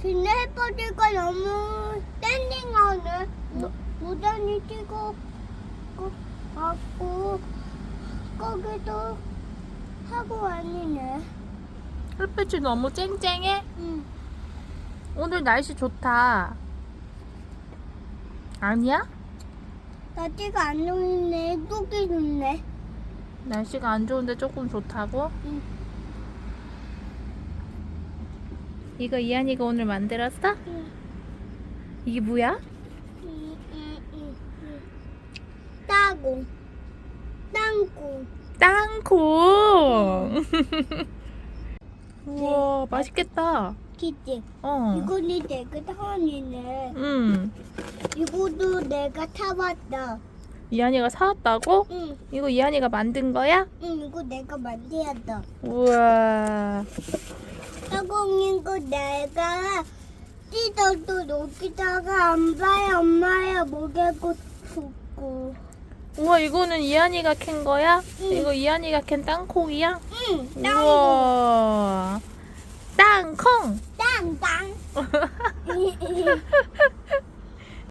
근데 햇볕이가 너무 땡땡하네. 너- 무단히 뛰고 고- 갖고 거기도 하고 아니네. 햇빛이 너무 쨍쨍해? 응. 오늘 날씨 좋다. 아니야? 나지가 안 좋네. 뚝이 좋네. 날씨가 안 좋은데 조금 좋다고? 응. 이거 이한이가 오늘 만들었어? 응. 이게 뭐야? 응, 응, 응, 응. 따고 땅콩 땅콩. 우와, 맛있겠다. 키즈 어. 이거는 내가 타왔네 응. 이거도 내가 타봤다 이한이가 사왔다고? 응, 이거 이한이가 만든 거야? 응 이거 내가 만들었다 우와. 거 내가 찢어도 여기다가 안 봐요 엄마야 먹이고 죽고 우와, 이거는 이한이가 캔 거야? 응. 이거 이한이가 캔 땅콩이야? 응 땅콩 우와. 땅콩. 땅땅